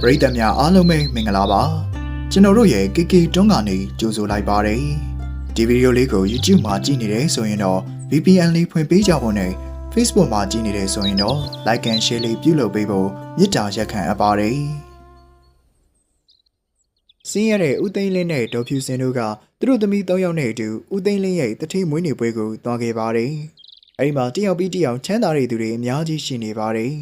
ပရိသတ်များအားလုံးပဲမင်္ဂလာပါကျွန်တော်တို့ရဲ့ KK တွန်းကနေကြိုဆိုလိုက်ပါတယ်ဒီဗီဒီယိုလေးကို YouTube မှာကြည့်နေတယ်ဆိုရင်တော့ VPN လေးဖွင့်ပေးကြဖို့နဲ့ Facebook မှာကြည့်နေတယ်ဆိုရင်တော့ Like and Share လေးပြုလုပ်ပေးဖို့မေတ္တာရက်ခံအပ်ပါတယ်စင်းရတဲ့ဦးသိန်းလင်းနဲ့ဒေါ်ဖြူစင်တို့ကသူတို့သမီး၃ယောက်နဲ့အတူဦးသိန်းလင်းရဲ့တတိမွေးနေ့ပွဲကိုသွားခဲ့ပါတယ်အဲဒီမှာတယောက်ပြီးတယောက်ချမ်းသာတဲ့သူတွေအများကြီးရှိနေပါတယ်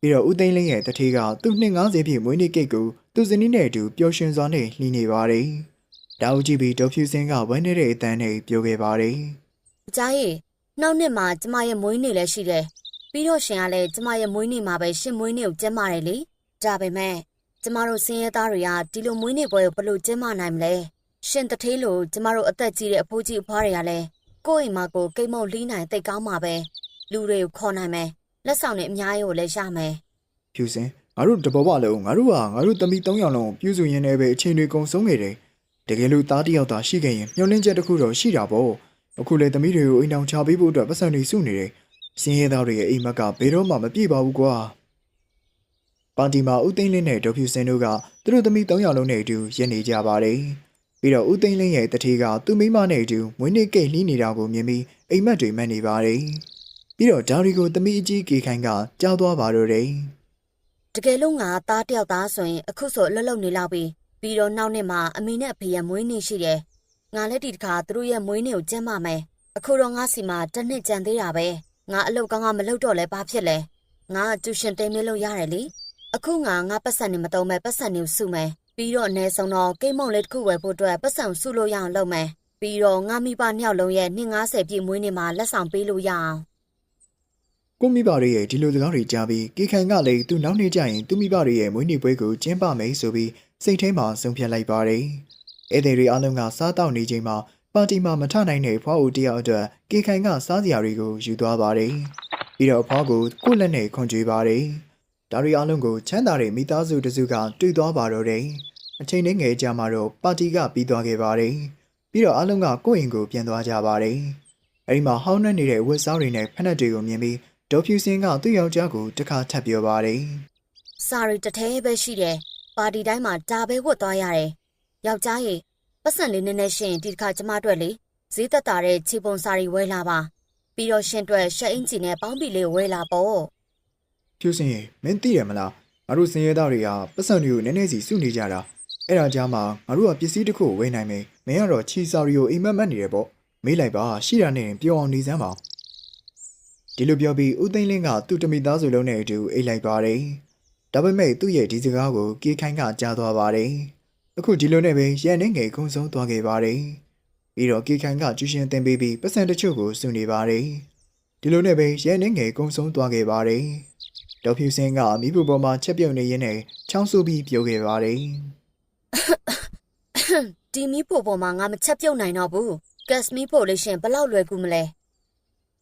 ပြီးတော့ဦးသိန်းလင်းရဲ့တထေးကသူ့နှစ်90ပြည့်မွေးနေ့ကိတ်ကိုသူ့ဇနီးနဲ့အတူပျော်ရွှင်စွာနဲ့လှီးနေပါတယ်။တောက်ကြည့်ပြီးဒေါ်ဖြူစင်ကဝမ်းနေတဲ့အတန်းနဲ့ပြောခဲ့ပါတယ်။ကြားရီနောက်နှစ်မှာကျမရဲ့မွေးနေ့လည်းရှိတယ်။ပြီးတော့ရှင်ကလည်းကျမရဲ့မွေးနေ့မှာပဲရှင်မွေးနေ့ကိုကျင်းပတယ်လေ။ဒါပေမဲ့ကျမတို့စင်ရဲသားတွေကဒီလိုမွေးနေ့ပွဲကိုဘယ်လိုကျင်းပနိုင်မလဲ။ရှင်တထေးလို့ကျမတို့အသက်ကြီးတဲ့အဖိုးကြီးအဖွားတွေကလည်းကိုယ့်အိမ်မှာကိုယ်ကိတ်မုတ်လှီးနိုင်တိတ်ကောင်းမှာပဲ။လူတွေကိုခေါ်နိုင်မယ်။ လက်ဆောင်တွေအများကြီးကိုလည်းရမယ်။ဖြူစင်ငါတို့တဘောဘလုံးငါတို့ဟာငါတို့သမီး၃ယောက်လုံးပြုစုရင်းနဲ့ပဲအချိန်တွေကုန်ဆုံးခဲ့တယ်။တကယ်လို့သားတစ်ယောက်သာရှိခဲ့ရင်မျောလင်းချက်တစ်ခုတော့ရှိတာပေါ့။အခုလေသမီးတွေကိုအိမ်အောင်ချပေးဖို့အတွက်ပတ်စံတွေစုနေတယ်။စင်းရဲသားတွေရဲ့အိမ်မက်ကဘယ်တော့မှမပြည့်ပါဘူးကွာ။ပါတီမှာဦးသိန်းလင်းနဲ့ဒေါ်ဖြူစင်တို့ကသူတို့သမီး၃ယောက်လုံးနဲ့အတူရက်နေကြပါတယ်။ပြီးတော့ဦးသိန်းလင်းရဲ့တထေးကသူ့မိမနဲ့အတူမွေးနေ့ကိတ်လှီးနေတာကိုမြင်ပြီးအိမ်မက်တွေမှတ်နေပါတယ်။ ပြီးတော့ဒါရီကိုသမီးအကြီးကေခိုင်ကကြားသွားပါတော့တယ်။တကယ်လို့ငါသားတယောက်သားဆိုရင်အခုဆိုအလွတ်လုံနေလောက်ပြီ။ပြီးတော့နောက်နှစ်မှာအမေနဲ့အဖေရဲ့မွေးနေ့ရှိတယ်။ငါလည်းဒီတစ်ခါသူတို့ရဲ့မွေးနေ့ကိုကျင်းပမယ်။အခုတော့ငါစီမှာတစ်နှစ်ကြံသေးတာပဲ။ငါအလုပ်ကောင်းကောင်းမလုပ်တော့လဲဘာဖြစ်လဲ။ငါကျူရှင်တိမ်မလို့ရတယ်လေ။အခုငါငါပတ်စံနေမတုံးမဲ့ပတ်စံနေစုမယ်။ပြီးတော့အနည်းဆုံးတော့ကိတ်မုံလေးတစ်ခုဝယ်ဖို့အတွက်ပတ်စံစုလို့ရအောင်လုပ်မယ်။ပြီးတော့ငါမိဘနှစ်ယောက်လုံးရဲ့နှစ်90ပြည့်မွေးနေ့မှာလက်ဆောင်ပေးလို့ရအောင်။ ကိုမိဘတွေရဲ့ဒီလိုစကားတွေကြားပြီးကေခိုင်ကလည်းသူ့နောက်နေ့ကျရင်သူ့မိဘတွေရဲ့မွေးနေ့ပွဲကိုကျင်းပမယ်ဆိုပြီးစိတ်ထဲမှာဆုံးဖြတ်လိုက်ပါတယ်။ဧည့်သည်တွေအားလုံးကစားတောက်နေချိန်မှာပါတီမှာမထနိုင်တဲ့ဖွားဦးတယောက်အတွက်ကေခိုင်ကစားစရာတွေကိုယူသွားပါတယ်။ပြီးတော့ဖွားကိုကိုယ့်လက်နဲ့ခွန်ကြွေးပါတယ်။ဒါရီအားလုံးကိုချမ်းသာတဲ့မိသားစုတစ်စုကတွေ့သွားပါတော့တယ်။အချိန်နဲ့ငယ်ကြာမှတော့ပါတီကပြီးသွားခဲ့ပါတယ်။ပြီးတော့အားလုံးကကိုယ့်အိမ်ကိုပြန်သွားကြပါတယ်။အဲဒီမှာဟောင်းနှက်နေတဲ့ဝက်စားတွေနဲ့ဖက်နှက်တွေကိုမြင်ပြီး ဒေါ်ဖြူစင်းကသူ့ယောက်ျားကိုတစ်ခါထပ်ပြောပါတယ်စာရီတစ်ထဲပဲရှိတယ်။ပါတီတိုင်းမှာဒါပဲဝတ်သွားရတယ်။ယောက်ျားရေပတ်စံလေးနည်းနည်းရှရင်ဒီတစ်ခါကျမအတွက်လေဈေးသက်တာတဲ့ခြေပုံစာရီဝဲလာပါ။ပြီးတော့ရှင်အတွက်ရှက်အင်ဂျီနဲ့ပေါင်းပီလေးဝဲလာပေါ့။ဖြူစင်းရေမင်းသိတယ်မလား။ငါတို့စင်ရဲသားတွေကပတ်စံတွေကိုနည်းနည်းစီစုနေကြတာ။အဲ့ဒါကြားမှာငါတို့ကပစ္စည်းတစ်ခုကိုဝယ်နိုင်မယ်။မင်းကတော့ချီစာရီကိုအိမ်မက်မက်နေတယ်ပေါ့။မေးလိုက်ပါရှိတာနဲ့ပြောအောင်နေစမ်းပါ။ ဒီလိုပြောပြီးဦးသိန်းလင်းကသူ့တမိသားစုလုံးနဲ့အတူအိတ်လိုက်ပါတယ်။ဒါပေမဲ့သူ့ရဲ့ဒီစကားကိုကေခိုင်ကကြားသွားပါတယ်။အခုဒီလိုနဲ့ပဲရန်နေငယ်ကုန်းဆုံးသွားခဲ့ပါတယ်။ပြီးတော့ကေခိုင်ကကျူရှင်တင်ပေးပြီးပတ်စံတချို့ကိုစုနေပါတယ်။ဒီလိုနဲ့ပဲရန်နေငယ်ကုန်းဆုံးသွားခဲ့ပါတယ်။ဒေါ်ဖြူစင်းကမိဖို့ပေါ်မှာချက်ပြုတ်နေရင်းနဲ့ချောင်းဆူပြီးပြောခဲ့ပါတယ်။ဒီမီးဖို့ပေါ်မှာငါမချက်ပြုတ်နိုင်တော့ဘူး။ကက်စမီးဖို့လေးရှင်ဘလောက်လွယ်ကူမလဲ။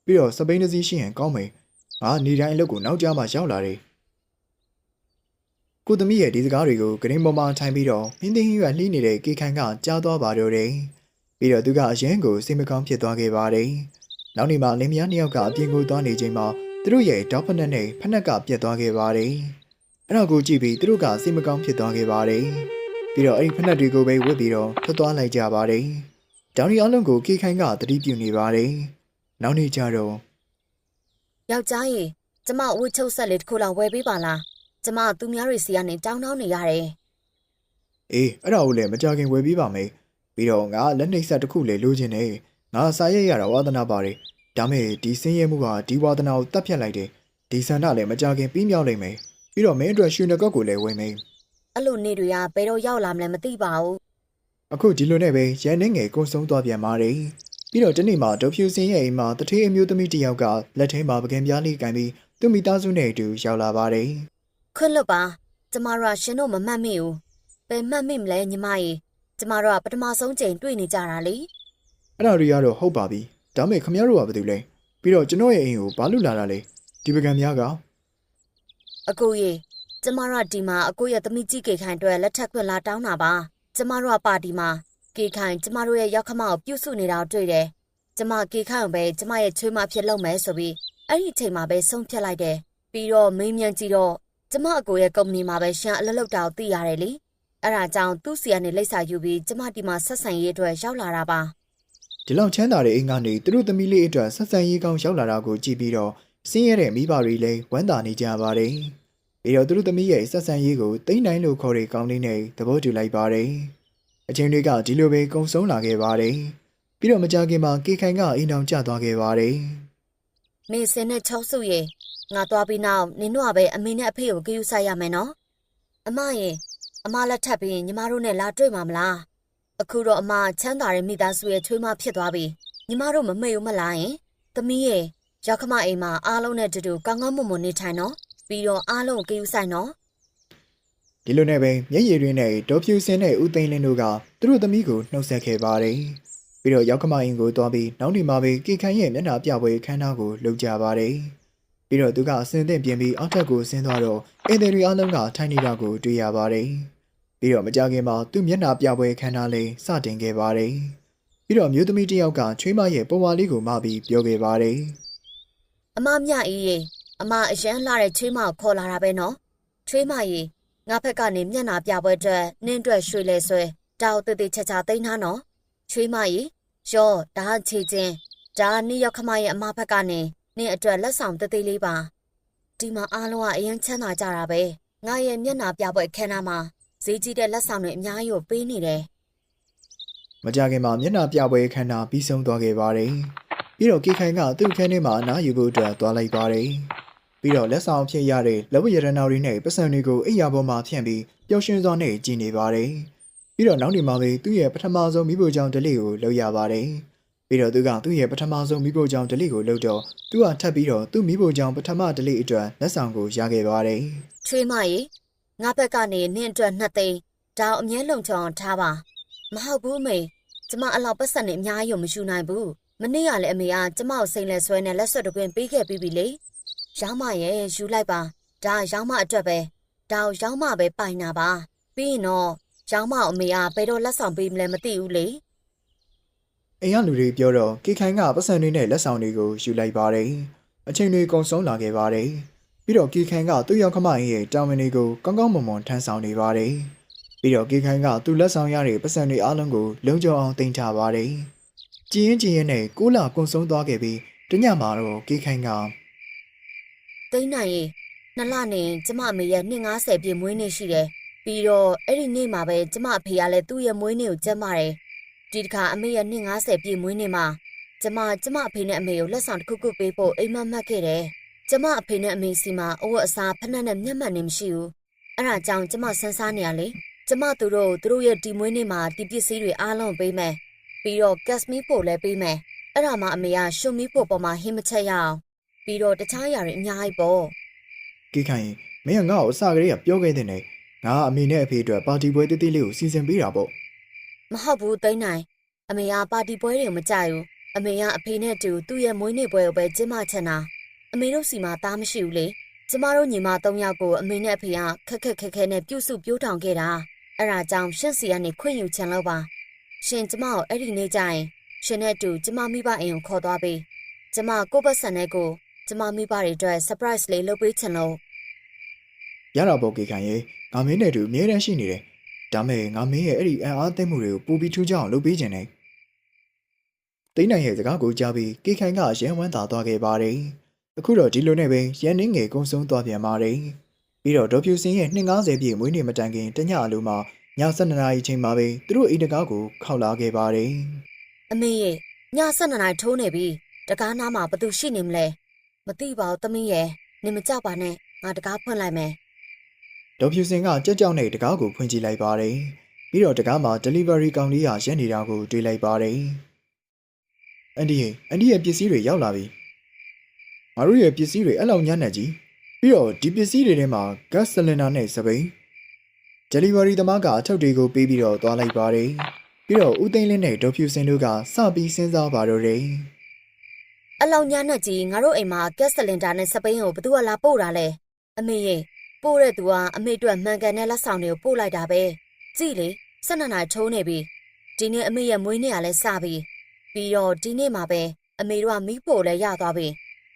ပြီးတော့စပိန်တစ်စီးရှိရင်ကောင်းမယ်။ငါနေတိုင်းအလုပ်ကိုနောက်ကျမှရောက်လာတယ်။ကိုသမီးရဲ့ဒီစကားတွေကိုဂရင်းပေါ်မှာထိုင်ပြီးတော့မင်းသိန်းရွက်လှီးနေတဲ့ကေခိုင်ကကြားသွားပါတော့တယ်။ပြီးတော့သူကအရင်ကိုစိတ်မကောင်းဖြစ်သွားခဲ့ပါတယ်။နောက်နေ့မှာလင်မယားနှစ်ယောက်ကအပြင်ကိုသွားနေချိန်မှာသူတို့ရဲ့တောက်ဖက်နဲ့နဲ့ဖက်နှက်ကပြတ်သွားခဲ့ပါတယ်။အဲ့ဒါကိုကြည့်ပြီးသူတို့ကစိတ်မကောင်းဖြစ်သွားခဲ့ပါတယ်။ပြီးတော့အဲ့ဒီဖက်နှက်တွေကိုပဲဝတ်ပြီးတော့ထွက်သွားလိုက်ကြပါတယ်။ဒေါင်နီအလုံးကိုကေခိုင်ကတတိပြုနေပါတယ်။ နောက်နေ့ကျတော့။ယောက်ျားရေကျမဝှချုပ်ဆက်လေးတစ်ခုလောက်ဝယ်ပေးပါလား။ကျမသူများတွေစီကနေတောင်းတောင်းနေရတယ်အေးအဲ့ဒါကိုလည်းမကြခင်ဝယ်ပြီးပါမယ်ပြီးတော့ငါလက်နှိပ်ဆက်တစ်ခုလည်းလိုချင်တယ်ငါစာရဲရတာဝါသနာပါတယ်ဒါမဲ့ဒီစင်းရဲမှုကဒီဝါသနာကိုတတ်ဖြတ်လိုက်တယ်ဒီဆန္ဒလည်းမကြခင်ပြီးမြောက်နိုင်မယ်ပြီးတော့မင်းအတွက်ရွှေနှကောက်ကိုလည်းဝယ်မယ်။အဲ့လိုနေတွေကဘယ်တော့ရောက်လာမလဲမသိပါဘူးအခုဒီလိုနဲ့ပဲရန်နေငယ်ကုန်းဆုံးသွားပြန်ပါတယ် ပြီးတော့ဒီနေ့မှာဒေါ်ဖြူစင်းရဲ့အိမ်မှာတထေးအမျိုးသမီးတစ်ယောက်ကလက်ထဲမှာပကံပြားလေးကင်ပြီးသူ့မိသားစုနဲ့အတူရောက်လာပါတယ်။ခွတ်လွတ်ပါ။ကျမတို့ကရှင်တို့မမှတ်မိဘူး။ဘယ်မှတ်မိမလဲညီမရေ။ကျမတို့ကပထမဆုံးချိန်တွေ့နေကြတာလေအဲ့ဒါတွေကတော့ဟုတ်ပါပြီဒါမဲ့ခမရတို့ကဘာလုပ်လဲပြီးတော့ကျွန်တော်ရဲ့အိမ်ကိုဘာလို့လာတာလဲဒီပကံပြားက။အကိုရေကျမတို့ကဒီမှာအကိုရဲ့သမီးကြီးကေခိုင်အတွက်လက်ထပ်ခွင့်လာတောင်းတာပါ။ကျမတို့ကပါတီမှာ ကေခိုင်ကျမတို့ရဲ့ရောက်ခမောက်ပြုတ်စုနေတာကိုတွေ့တယ်။ကျမကေခိုင်ကိုပဲကျမရဲ့ချွေးမဖြစ်လုပ်မယ်ဆိုပြီးအဲ့ဒီအချိန်မှာပဲဆုံးဖြတ်လိုက်တယ်။ပြီးတော့မင်းမြန်ကြည့်တော့ကျမအကိုရဲ့ကုမ္ပဏီမှာပဲရှန်အလုပ်လုပ်တာကိုသိရတယ်လေအဲ့ဒါကြောင့်သူ့စီကနေလိပ်စာယူပြီးကျမဒီမှာဆက်ဆံရေးအတွက်ရောက်လာတာပါဒီလောက်ချမ်းသာတဲ့အိမ်ကနေသူတို့သမီးလေးအတွက်ဆက်ဆံရေးကောင်းရောက်လာတာကိုကြည့်ပြီးတော့စင်းရဲတဲ့မိဘတွေလည်းဝမ်းသာနေကြပါတယ်။ပြီးတော့သူတို့သမီးရဲ့ဆက်ဆံရေးကိုတိမ့်တိုင်းလို့ခေါ်တဲ့ကောင်းလေးနဲ့သဘောတူလိုက်ပါတယ်။ အချိန်တွေကဒီလိုပဲကုံဆုံးလာခဲ့ပါတယ်။ပြီးတော့မကြခင်မှာကေခိုင်ကအိမ်အောင်ကျသွားခဲ့ပါတယ်မင်းစင်နဲ့ချောက်စုရေငါသွားပြီးနောက်နင်တို့ကပဲအမေနဲ့အဖေကိုကြည့်ယူဆိုင်ရမယ်နော်အမရေအမလက်ထပ်ပြီးညီမတို့နဲ့လာတွေ့မှာမလားအခုတော့အမချမ်းသာတဲ့မိသားစုရဲ့ချွေးမဖြစ်သွားပြီညီမတို့မမေ့ဘူးမလားယင်သမီးရေရောက်ခမအိမ်မှာအားလုံးနဲ့တူတူကောင်းကောင်းမွန်မွန်နေထိုင်နော်ပြီးတော့အားလုံးကိုကြည့်ယူဆိုင်နော်။ ဒီလိုနဲ့ပဲမျက်ရည်တွင်နဲ့ဒေါ်ဖြူစင်နဲ့ဦးသိန်းလင်းတို့ကသူတို့သမီးကိုနှုတ်ဆက်ခဲ့ပါတယ်။ပြီးတော့ရောက်ခမအင်ကိုသွားပြီးနောက်ဒီမှာပဲကေခိုင်ရဲ့မျက်နှာပြပွဲခန်းနာကိုလုပ်ကြပါတယ်။ပြီးတော့သူကအစင်းသင့်ပြင်ပြီးအောက်ထပ်ကိုဆင်းသွားတော့အင်တယ်ရီအားလုံးကထိုင်နေတာကိုတွေ့ရပါတယ်။ပြီးတော့မကြခင်မှာသူ့မျက်နှာပြပွဲခန်းထားလေးစတင်ခဲ့ပါတယ်။ပြီးတော့မျိုးသမီးတစ်ယောက်ကချွေးမရဲ့ပုံဝါလေးကိုမပြီးပြောခဲ့ပါတယ်အမမြအေးရေအမအရန်လာတဲ့ချွေးမကိုခေါ်လာတာပဲနော်ချွေးမရေ ငါဘက်ကနေမျက်နာပြပွဲအတွက်နင်းအတွက်ရွှေလဲဆွဲတောက်တည်တည်ချာချာသိမ်းထားနော်ချွေးမရေရောဒါချေချင်းဒါနေ့ရောက်ခမရဲ့အမဘက်ကနေနင်းအတွက်လက်ဆောင်တည်တည်လေးပါဒီမှာအားလုံးကအရင်ချမ်းသာကြတာပဲငါရဲ့မျက်နာပြပွဲခန်းနာမှာဈေးကြီးတဲ့လက်ဆောင်တွေအများကြီးကိုပေးနေတယ်။မကြခင်မှာမျက်နှာပြပွဲခန်းနာပြီးဆုံးသွားခဲ့ပါတယ်။ပြီးတော့ကေခိုင်ကသူ့ခန်းထဲမှာအနားယူဖို့အတွက်သွားလိုက်ပါတယ်။ ပြီးတော့လက်ဆောင်အဖြစ်ရတဲ့လက်ဝတ်ရတနာတွေနဲ့ပတ်စံတွေကိုအိယာပေါ်မှာဖြန့်ပြီးပျော်ရွှင်စွာနဲ့ကြည်နေပါတယ်။ပြီးတော့နောက်ဒီမှာပဲသူ့ရဲ့ပထမဆုံးမိဖို့ကြောင့်ဒလိကိုလုပ်ရပါတယ်။ပြီးတော့သူကသူ့ရဲ့ပထမဆုံးမိဖို့ကြောင့်ဒလိကိုလုပ်တော့သူကထပ်ပြီးတော့သူ့မိဖို့ကြောင့်ပထမဒလိအတွက်လက်ဆောင်ကိုရခဲ့ပါတယ်။ချွေးမရေငါဘက်ကနေနင့်အတွက်နှစ်သိန်းဒါအမြဲလုံချောင်ထားပါမဟုတ်ဘူးအမေကျမအလောက်ပတ်စံနေအများကြီးကိုမယူနိုင်ဘူးမနေ့ကလည်းအမေကကျမကိုစိန်လဲဆွဲနဲ့လက်ဆွတ်တစ်ခွင်ပေးခဲ့ပြီးပြီလေ ရောင်းမရဲ့ယူလိုက်ပါဒါရောင်းမအတွက်ပဲဒါကိုရောင်းမပဲပိုင်တာပါပြီးရင်တော့ရောင်းမကိုအမေကဘယ်တော့လက်ဆောင်ပေးမလဲမသိဘူးလေအိမ်ရလူတွေပြောတော့ကေခိုင်ကပတ်စံတွေနဲ့လက်ဆောင်တွေကိုယူလိုက်ပါတယ်။အချိန်တွေကုန်ဆုံးလာခဲ့ပါတယ်။ပြီးတော့ကေခိုင်ကသူ့ရောက်ခမရဲ့တာဝန်တွေကိုကောင်းကောင်းမွန်မွန်ထမ်းဆောင်နေပါတယ်။ပြီးတော့ကေခိုင်ကသူ့လက်ဆောင်ရတဲ့ပတ်စံတွေအားလုံးကိုလုံခြုံအောင်တင်ထားပါတယ်။ကြည်ရင်ကြည်ရင်နဲ့ကိုလာကုန်ဆုံးသွားခဲ့ပြီးတညမှာတော့ကေခိုင်က သိန်းနိုင်ရင်နှစ်လနေကျမအမေရဲ့250ပြည့်မွေးနေ့ရှိတယ်ပြီးတော့အဲ့ဒီနေ့မှာပဲကျမအဖေကလည်းသူ့ရဲ့မွေးနေ့ကိုကျင်းပါတယ်ဒီတစ်ခါအမေရဲ့250ပြည့်မွေးနေ့မှာကျမကျမအဖေနဲ့အမေကိုလက်ဆောင်တစ်ခုခုပေးဖို့အိမ်မက်မှတ်ခဲ့တယ်ကျမအဖေနဲ့အမေစီမှာအဝတ်အစားဖက်နှက်နဲ့မျက်မှန်နေမရှိဘူးအဲ့ဒါကြောင့်ကျမစန်းစားနေရလေကျမသူတို့သူတို့ရဲ့ဒီမွေးနေ့မှာဒီပစ္စည်းတွေအားလုံးပေးမယ်ပြီးတော့ကက်စမီပို့လည်းပေးမယ်အဲ့ဒါမှအမေကရှုံမီပို့ပေါ်မှာဟင်းမချက်ရအောင် ပြီးတော့တခြားຢာတွေအများကြီးပေါ့ကေခိုင်မင်းကငါ့ကိုအစကတည်းကပြောခဲ့တဲ့နဲ့ငါအမေနဲ့အဖေအတွက်ပါတီပွဲတိတိလေးကိုစီစဉ်ပေးတာပေါ့မဟုတ်ဘူးသိန်းနိုင်အမေကပါတီပွဲတွေကိုမကြိုက်ဘူးအမေကအဖေနဲ့တူသူ့ရဲ့မွေးနေ့ပွဲကိုပဲကျင်းပချင်တာအမေတို့စီမှာသားမရှိဘူးလေကျမတို့ညီမ၃ယောက်ကိုအမေနဲ့အဖေကခက်ခက်ခဲခဲနဲ့ပြုစုပြိုးထောင်ခဲ့တာအဲ့ဒါကြောင့်ရှင့်စီကနေခွင့်ယူချင်လို့ပါရှင်ကျမကိုအဲ့ဒီနေ့ကျရင်ရှင်နဲ့တူကျမမိဘအိမ်ကိုခေါ်သွားပေးကျမကိုယ့်ဘက်ဆန်တဲ့ကို ကျမမိဘတွေအတွက် surprise လေးလုပ်ပေးချင်လို့ရတာပေါ့ကေခိုင်ရေငါမင်းနဲ့အတူအမြဲတမ်းရှိနေတယ်ဒါမဲ့ငါမင်းရဲ့အဲ့ဒီအံ့အားသိမ်းမှုတွေကိုပူပြီးထူးခြားအောင်လုပ်ပေးခြင်းနဲ့တိတ်နိုင်ရဲ့စကားကိုကြားပြီးကေခိုင်ကရန်ဝမ်းသာသွားခဲ့ပါတယ်အခုတော့ဒီလိုနဲ့ပဲရန်နှင်းငယ်ကုန်းဆုံးသွားပြန်ပါတယ်ပြီးတော့ဒေါ်ဖြူစင်းရဲ့250ပြည့်မွေးနေ့မတိုင်ခင်တညအလိုမှာည7နာရီချိန်မှာပဲသူတို့အိမ်တကားကိုခောက်လာခဲ့ပါတယ်အမေရဲ့ည7နာရီထိုးနေပြီတကားနားမှာဘာသူရှိနေမလဲ မသိပါဘူးသမီးရဲ့နေမကြောက်ပါနဲ့ငါတကားဖွင့်လိုက်မယ်ဒေါ်ဖြူစင်ကကြက်ကြောက်နဲ့တကားကိုဖွင့်ကြည့်လိုက်ပါတယ်ပြီးတော့တကားမှာ delivery ကောင်လေးကရက်နေတာကိုတွေ့လိုက်ပါတယ်အန်ဒီရဲ့အန်ဒီရဲ့ပစ္စည်းတွေရောက်လာပြီငါတို့ရဲ့ပစ္စည်းတွေအဲ့လောက်ညံ့နေကြီးပြီးတော့ဒီပစ္စည်းတွေထဲမှာ gas cylinder နဲ့စပိန် delivery သမားကအထုပ်တွေကိုပေးပြီးတော့သွားလိုက်ပါတယ်ပြီးတော့ဦးသိန်းလင်းနဲ့ဒေါ်ဖြူစင်တို့ကစပြီးစဉ်းစားပါတော့တယ် အလောင်ညာနဲ့ကြီးငါတို့အိမ်မှာကက်ဆလင်ဒါနဲ့စပိန်ကိုဘသူကလာပို့တာလဲအမေရဲ့ပို့တဲ့သူကအမေအတွက်မှန်ကန်တဲ့လက်ဆောင်တွေကိုပို့လိုက်တာပဲကြည့်လေ12နာရီထိုးနေပြီဒီနေ့အမေရဲ့မွေးနေ့ကလည်းစပြီပြီးတော့ဒီနေ့မှာပဲအမေတို့ကမီးပို့လည်းရသွားပြီ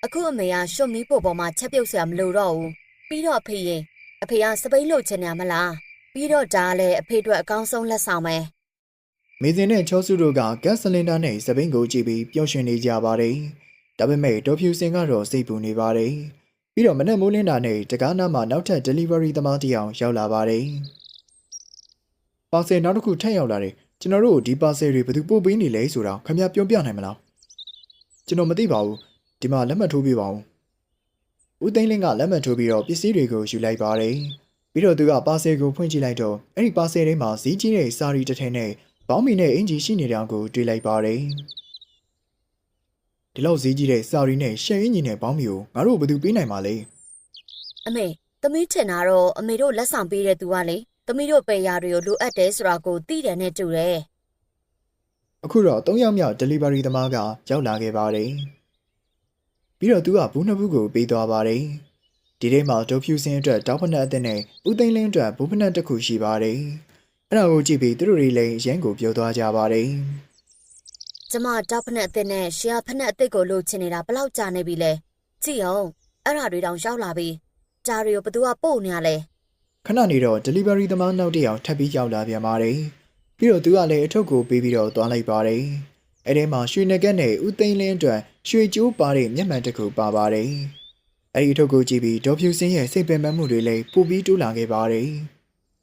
အခုအမေကရှွတ်မီးပို့ပေါ်မှာချက်ပြုတ်ဆရာမလိုတော့ဘူးပြီးတော့အဖေရင်အဖေကစပိန်လို့ချင်တယ်မလားပြီးတော့ဒါကလည်းအဖေအတွက်အကောင်းဆုံးလက်ဆောင်ပဲမေစင်နဲ့ချောစုတို့ကဂတ်စလင်ဒါနဲ့စပိန်ကိုကြည့်ပြီးပျော်ရွှင်နေကြပါတယ်။ ဒါပေမဲ့ဒေါ်ဖြူစင်ကတော့စိတ်ပူနေပါတယ်။ပြီးတော့မနက်မိုးလင်းတာနဲ့တကားနားမှာနောက်ထပ် delivery သမားတစ်ယောက်ရောက်လာပါတယ်။ပါဆယ်နောက်တစ်ခုထပ်ရောက်လာတယ်။ကျွန်တော်တို့ဒီပါဆယ်တွေဘယ်သူပို့ပေးနေလဲဆိုတာခင်ဗျာပြောပြနိုင်မလား။ကျွန်တော်မသိပါဘူး။ဒီမှာလက်မှတ်ထိုးပြပါဦး။ဦးသိန်းလင်းကလက်မှတ်ထိုးပြီးတော့ပစ္စည်းတွေကိုယူလိုက်ပါတယ်။ပြီးတော့သူကပါဆယ်ကိုဖွင့်ကြည့်လိုက်တော့အဲ့ဒီပါဆယ်ထဲမှာဈေးကြီးတဲ့စာရီတစ်ထည်နဲ့ဘောင်းမီနဲ့အင်ဂျီရှိနေတဲ့အကိုတွေ့လိုက်ပါတယ်။ ဒီလောက်ဈေးကြီးတဲ့စာရီနဲ့ရှယ်အင်ဂျီနဲ့ဘောင်းမီကိုငါတို့ဘယ်သူပေးနိုင်မှာလဲအမေသမီးထင်တာတော့အမေတို့လက်ဆောင်ပေးတဲ့သူကလေသမီးတို့ပေရာတွေကိုလိုအပ်တယ်ဆိုတာကိုသိတယ်နဲ့တူတယ်။အခုတော့၃ယောက်မြောက် delivery သမားကရောက်လာခဲ့ပါတယ်။ပြီးတော့သူကဘူးနှစ်ဘူးကိုပေးသွားပါတယ်။ဒီထဲမှာဒေါ်ဖြူစင်အတွက်တောက်ဖက်နှက်အသစ်နဲ့ဦးသိန်းလင်းအတွက်ဘူးဖက်နှက်တစ်ခုရှိပါတယ်။အဲ့ဒါကိုကြည့်ပြီးသူတို့တွေလည်းရန်ကိုပြောသွားကြပါတယ်။ ကျမတောက်ဖက်နဲ့အစ်စ်နဲ့ရှီယာဖက်နဲ့အစ်စ်ကိုလိုချင်နေတာဘယ်လောက်ကြာနေပြီလဲကြည့်အောင်အဲ့ဓာတွေတောင်ရောက်လာပြီဂျာရီကိုဘသူကပို့နေရလဲခဏနေတော့ delivery သမားနောက်တစ်ယောက်ထပ်ပြီးရောက်လာပြန်ပါတယ်။ပြီးတော့သူကလည်းအထုပ်ကိုပေးပြီးတော့သွားလိုက်ပါတယ်။အဲဒီမှာရွှေနဂက်နဲ့ဦးသိန်းလင်းအတွက်ရွှေကြိုးပါတဲ့မျက်မှန်တစ်ခုပါပါတယ်။အဲဒီအထုပ်ကိုကြည့်ပြီးဒေါ်ဖြူစင်းရဲ့စိတ်ပင်ပန်းမှုတွေလည်းပိုပြီးတိုးလာခဲ့ပါတယ်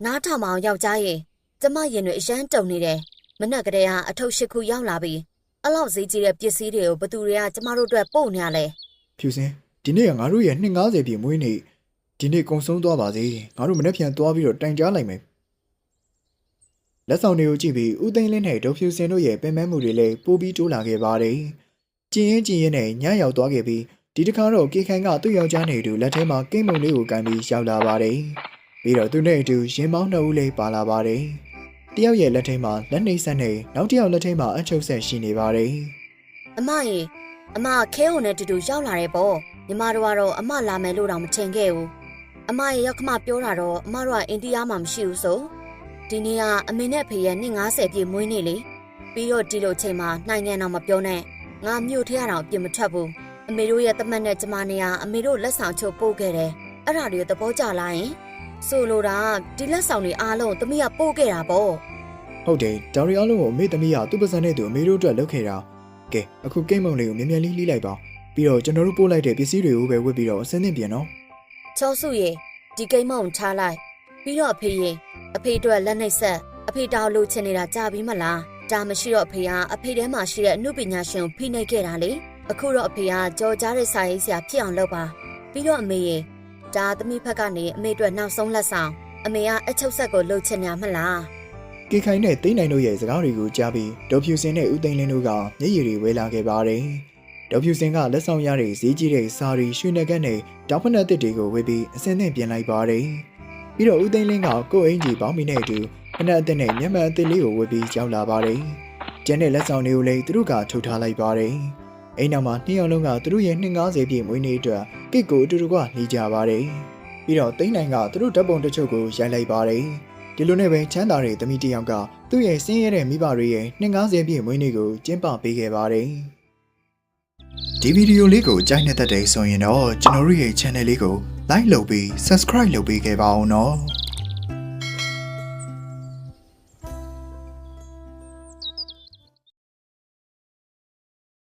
နားထောင်မအောင်ယောက်ျားရင်ကျမရင်တွေအရန်တုံနေတယ်မနက်ကတည်းကအထုပ်ရှစ်ခုရောက်လာပြီ အဲ့လောက်ဈေးကြီးတဲ့ပစ္စည်းတွေကိုဘသူတွေကကျမတို့အတွက်ပို့နေရလဲ။ဖြူစင်းဒီနေ့ကငါတို့ရဲ့250ပြည့်မွေးနေ့ဒီနေ့ကုံဆုံးသွားပါစေ။ငါတို့မနေ့ပြန်သွားပြီးတော့တိုင်ကြားလိုက်မယ်။လက်ဆောင်တွေကိုကြည့်ပြီးဦးသိန်းလင်းနဲ့ဒေါ်ဖြူစင်တို့ရဲ့ပင်ပန်းမှုတွေလည်းပိုပြီးတိုးလာခဲ့ပါတယ်။ကျင်းရင်ကျင်းရင်နဲ့ညရောက်သွားခဲ့ပြီးဒီတစ်ခါတော့ကေခိုင်ကသူ့ယောက်ျားနေတူလက်ထဲမှာကိမ့်မုံလေးကိုကန်ပြီးရောက်လာပါတယ်။ပြီးတော့သူနဲ့အတူရင်မောင်းနှစ်ဦးလေးပါလာပါတယ်။ တယောက်ရဲ့လက်ထဲမှာလက်နှိပ်ဆက်နဲ့နောက်တစ်ယောက်လက်ထဲမှာအချုပ်ဆက်ရှိနေပါတယ်အမရေအမခဲုံနဲ့တူတူရောက်လာတယ်ပေါ့ညီမတို့ကတော့အမလာမယ်လို့တော့မထင်ခဲ့ဘူးအမရဲ့ရောက်ခမပြောတာတော့အမတို့ကအိန္ဒိယမှာမရှိဘူးဆိုဒီနေ့ကအမေနဲ့ဖေရဲ့နှစ်90ပြည့်မွေးနေ့လေပြီးတော့ဒီလိုချိန်မှာနိုင်ငံတော်မပြောနဲ့ငါမြို့ထဲအောင်ပြင်မထွက်ဘူးအမေတို့ရဲ့တမတ်နဲ့ကျမနဲ့ကအမေတို့လက်ဆောင်ချုပ်ပို့ခဲ့တယ်အဲ့ဒါတွေသဘောကျလားယင် ဆိုလိုတာဒီလက်ဆောင်တွေအားလုံးသမီးကပို့ခဲ့တာပေါ့။ဟုတ်တယ်ဒါရီအားလုံးကိုအမေသမီးကသူ့ပါစံနဲ့သူအမေတို့အတွက်လုပ်ခဲ့တာ။ကဲအခုကိမ့်မုံလေးကိုမြန်မြန်လေးလှီးလိုက်ပါ။ပြီးတော့ကျွန်တော်တို့ပို့လိုက်တဲ့ပစ္စည်းတွေကိုပဲဝတ်ပြီးတော့အစင်းသင့်ပြန်နော်။ချောစုရေဒီကိမ်းမုံထားလိုက်ပြီးတော့အဖေရေအဖေအတွက်လက်နှိပ်ဆက်အဖေတောင်းလို့ချင်နေတာကြာပြီမလားဒါမရှိတော့အဖေကအဖေထဲမှာရှိတဲ့အမှုပညာရှင်ကိုဖိနှိပ်ခဲ့တာလေအခုတော့အဖေကကြော်ကြားတဲ့စာရေးဆရာဖြစ်အောင်လုပ်ပါပြီးတော့အမေရေ ဒါသမီးဖက်ကနေအမေအတွက်နောက်ဆုံးလက်ဆောင်အမေကအချုပ်ဆက်ကိုလှုပ်ချင်ညာမလားကေခိုင်နဲ့တိတ်နိုင်တို့ရဲ့စကားတွေကိုကြားပြီးဒေါ်ဖြူစင်နဲ့ဦးသိန်းလင်းတို့ကမျက်ရည်တွေဝဲလာခဲ့ပါတယ်။ဒေါ်ဖြူစင်ကလက်ဆောင်ရတဲ့ဈေးကြီးတဲ့စာရီရွှေနဂတ်နဲ့တောက်ဖက်နှက်တစ်တွေကိုဝေပြီးအစင်းသင့်ပြင်လိုက်ပါတယ်။ပြီးတော့ဦးသိန်းလင်းကကိုယ့်အင်ကြီးပေါင်းမိနဲ့အတူဖက်နှက်အသစ်နဲ့မျက်မှန်အသစ်လေးကိုဝေပြီးရောက်လာပါတယ်။ကျန်တဲ့လက်ဆောင်တွေကိုလည်းသူတို့ကထုတ်ထားလိုက်ပါတယ်။ အိမ်နောက်မှာနှစ်ယောက်လုံးကသူတို့ရဲ့250ပြည့်မွေးနေ့အတွက်ကိတ်ကိုအတူတူကနေကြပါတယ်။ပြီးတော့တိန်းနိုင်ကသူတို့ဓာတ်ပုံတစ်ချို့ကိုရိုက်လိုက်ပါတယ်။ဒီလိုနဲ့ပဲချမ်းသာတဲ့သမီးတစ်ယောက်ကသူ့ရဲ့ဆင်းရဲတဲ့မိဘတွေရဲ့250ပြည့်မွေးနေ့ကိုကျင်းပပေးခဲ့ပါတယ်။ဒီဗီဒီယိုလေးကိုကြိုက်နေတဲ့တဲ့ဆိုရင်တော့ကျွန်တော်တို့ရဲ့ channel လေးကို like လုပ်ပြီး subscribe လုပ်ပေးခဲ့ပါအောင်နော်။